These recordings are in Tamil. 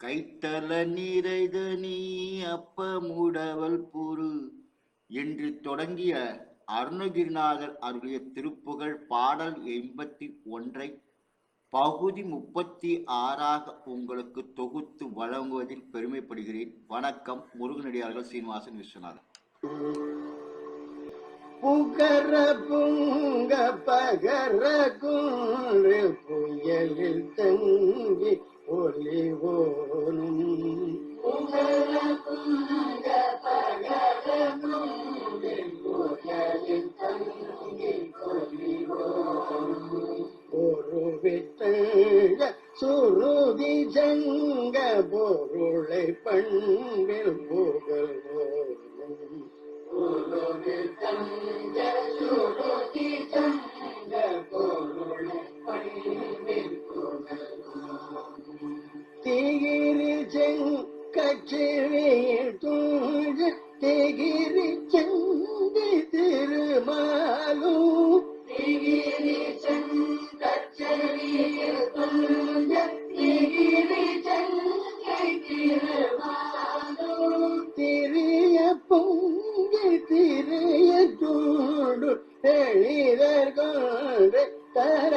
கைத்தல நீரைத நீ அப்பமுடவல் புரு என்று தொடங்கிய அருணகிரிநாதர் அருளிய திருப்புகழ் பாடல் எண்பத்தி ஒன்றை பகுதி முப்பத்தி ஆறாக உங்களுக்கு தொகுத்து வழங்குவதில் பெருமைப்படுகிறேன். வணக்கம் முருகனடியார்கள் சீனிவாசன் விஸ்வநாதன். புகர புங்க பகர குன்று புயலில் தங்கி ஒளிவோனும். ஒரு விட்டங்க சுருதி ஜங்க பொருளை பண்பில் புகழ்வோனும் ஒரு விட்டங்க திகிரி செங்கச்சிறியில் தூஞ்சு திகிரி செந்தி திருமாலும். திகிரி செங்கச்சிறியில் தூஞ்ச திகிரி செங்கை திருமாலும். திரிய பொங்கி திரிய தூடு எளிதர் கொண்டு தர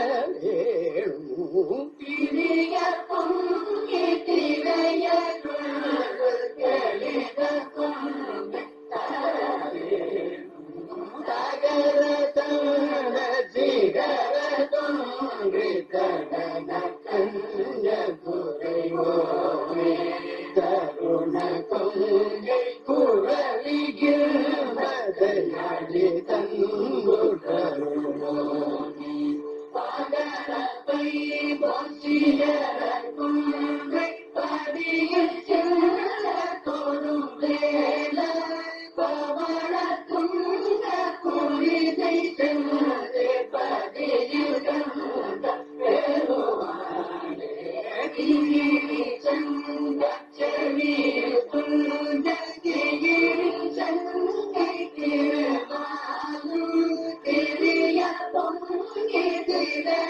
குரலிகிருமதையாடி தன்புடருமோனி பகரப்பை பொசியர குங்கை படியில் செல்ல தொடுவேல பவள துங்க குளிதை செல்லே பதியில் கண்ட பெருமானே கிரி சங்க செவி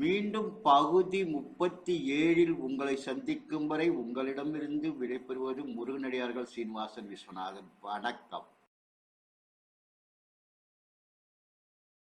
மீண்டும் பகுதி முப்பத்தி ஏழில் உங்களை சந்திக்கும் வரை உங்களிடமிருந்து விடைபெறுவது முருகனடியார்கள் சீனிவாசன் விஸ்வநாதன். வணக்கம்.